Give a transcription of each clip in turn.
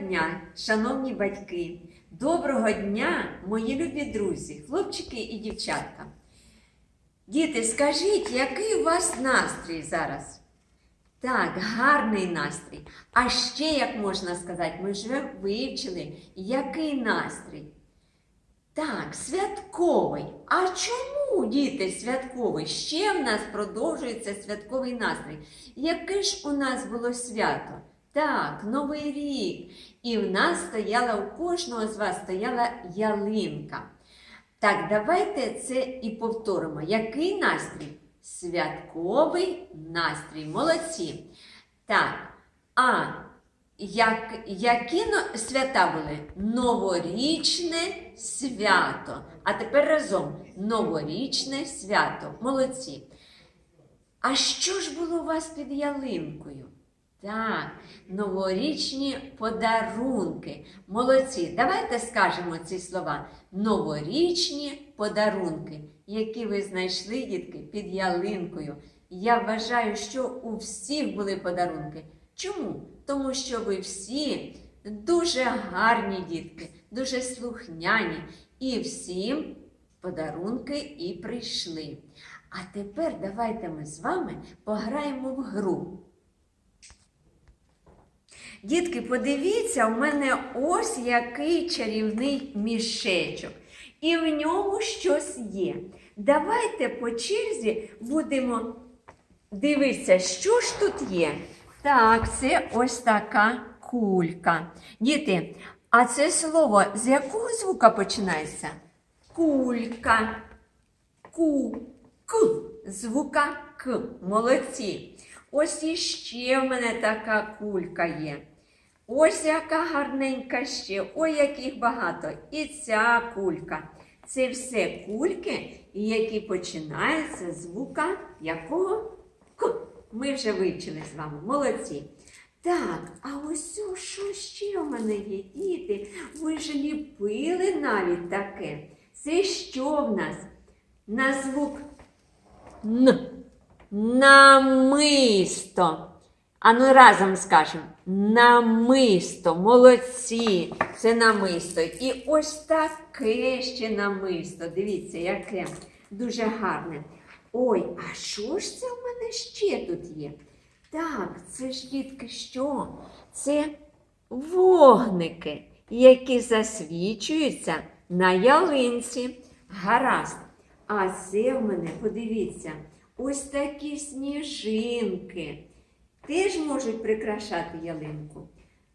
Дня, шановні батьки! Доброго дня, мої любі друзі, хлопчики і дівчатка. Діти, скажіть, який у вас настрій зараз? Так, гарний настрій. А ще, як можна сказати, ми вже вивчили, який настрій. Так, святковий. А чому, діти, святковий? Ще в нас продовжується святковий настрій. Яке ж у нас було свято? Так, Новий рік. І в нас стояла, у кожного з вас стояла ялинка. Так, давайте це і повторимо. Який настрій? Святковий настрій. Молодці. Так, а як, які свята були? Новорічне свято. А тепер разом новорічне свято. Молодці. А що ж було у вас під ялинкою? Так, новорічні подарунки. Молодці. Давайте скажемо ці слова. Новорічні подарунки, які ви знайшли, дітки, під ялинкою. Я вважаю, що у всіх були подарунки. Чому? Тому що ви всі дуже гарні дітки, дуже слухняні. І всім подарунки і прийшли. А тепер давайте ми з вами пограємо в гру. Дітки, подивіться, у мене ось який чарівний мішечок. І в ньому щось є. Давайте по черзі будемо дивитися, що ж тут є. Так, це ось така кулька. Діти, а це слово з якого звука починається? Кулька. Ку. К. Звука К. Молодці. Ось іще в мене така кулька є. Ось яка гарненька ще, ой, яких багато. І ця кулька. Це все кульки, які починаються з звука якого К. Ми вже вивчили з вами. Молодці. Так, а ось о, що ще в мене є, діти? Ви ж ліпили навіть таке. Це що в нас? На звук Н. Намисто. Ану разом скажемо. Намисто. Молодці. Це намисто. І ось таке ще намисто. Дивіться, яке дуже гарне. Ой, а що ж це в мене ще тут є? Так, це ж дітки що? Це вогники, які засвічуються на ялинці. Гаразд. А це в мене, подивіться, ось такі сніжинки. Теж можуть прикрашати ялинку.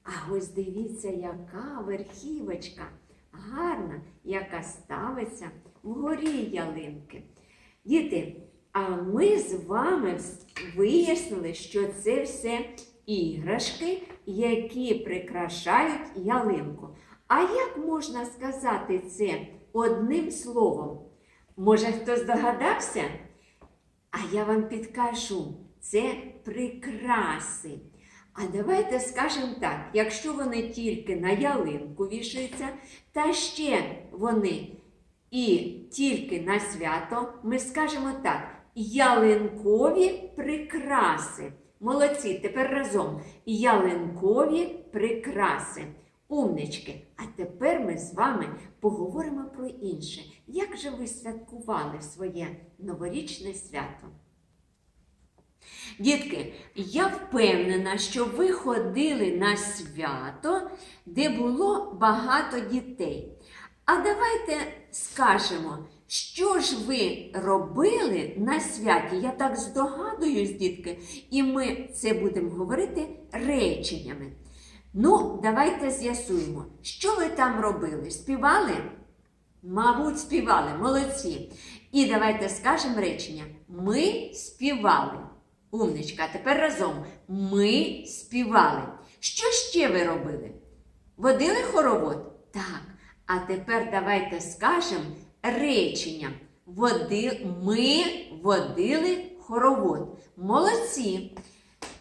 А ось дивіться, яка верхівочка гарна, яка ставиться вгорі ялинки. Діти, а ми з вами вияснили, що це все іграшки, які прикрашають ялинку. А як можна сказати це одним словом? Може, хтось здогадався? А я вам підкажу, це прикраси. А давайте скажемо так: якщо вони тільки на ялинку вішаються, та ще вони і тільки на свято, ми скажемо так: ялинкові прикраси. Молодці, тепер разом. Ялинкові прикраси. Умнички. А тепер ми з вами поговоримо про інше. Як же ви святкували своє новорічне свято? Дітки, я впевнена, що ви ходили на свято, де було багато дітей. А давайте скажемо, що ж ви робили на святі? Я так здогадуюсь, дітки, і ми це будемо говорити реченнями. Ну, давайте з'ясуємо, що ви там робили? Співали? Мабуть, співали, молодці. І давайте скажемо речення. Ми співали. Умничка, тепер разом. Ми співали. Що ще ви робили? Водили хоровод? Так. А тепер давайте скажемо речення. Води... Ми водили хоровод. Молодці.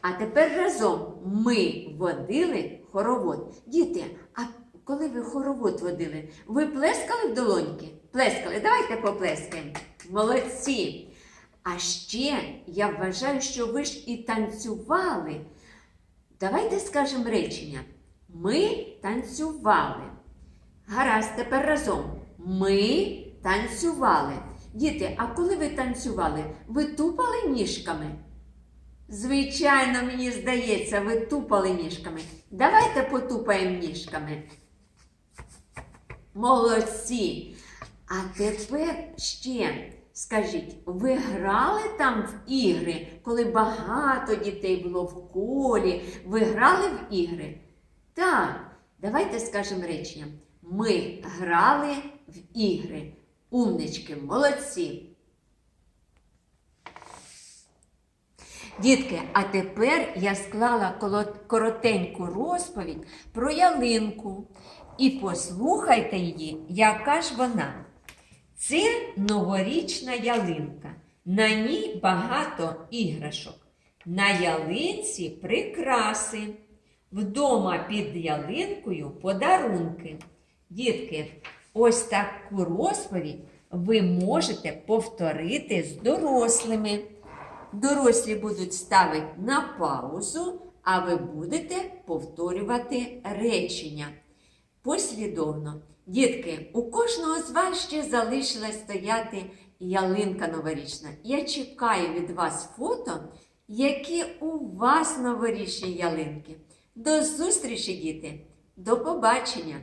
А тепер разом ми водили хоровод. Діти, а коли ви хоровод водили, ви плескали в долоньки? Плескали. Давайте поплескаємо. Молодці. А ще я вважаю, що ви ж і танцювали. Давайте скажемо речення. Ми танцювали. Гаразд, тепер разом. Ми танцювали. Діти, а коли ви танцювали, ви тупали ніжками? Звичайно, мені здається, ви тупали ніжками. Давайте потупаємо ніжками. Молодці. А тепер ще скажіть, ви грали там в ігри, коли багато дітей було в колі? Ви грали в ігри? Так, давайте скажемо речення. Ми грали в ігри. Умнички, молодці. Дітки, а тепер я склала коротеньку розповідь про ялинку. І послухайте її, яка ж вона. Це новорічна ялинка. На ній багато іграшок. На ялинці прикраси. Вдома під ялинкою подарунки. Дітки, ось таку розповідь ви можете повторити з дорослими. Дорослі будуть ставити на паузу, а ви будете повторювати речення послідовно. Дітки, у кожного з вас ще залишилась стояти ялинка новорічна. Я чекаю від вас фото, які у вас новорічні ялинки. До зустрічі, діти! До побачення!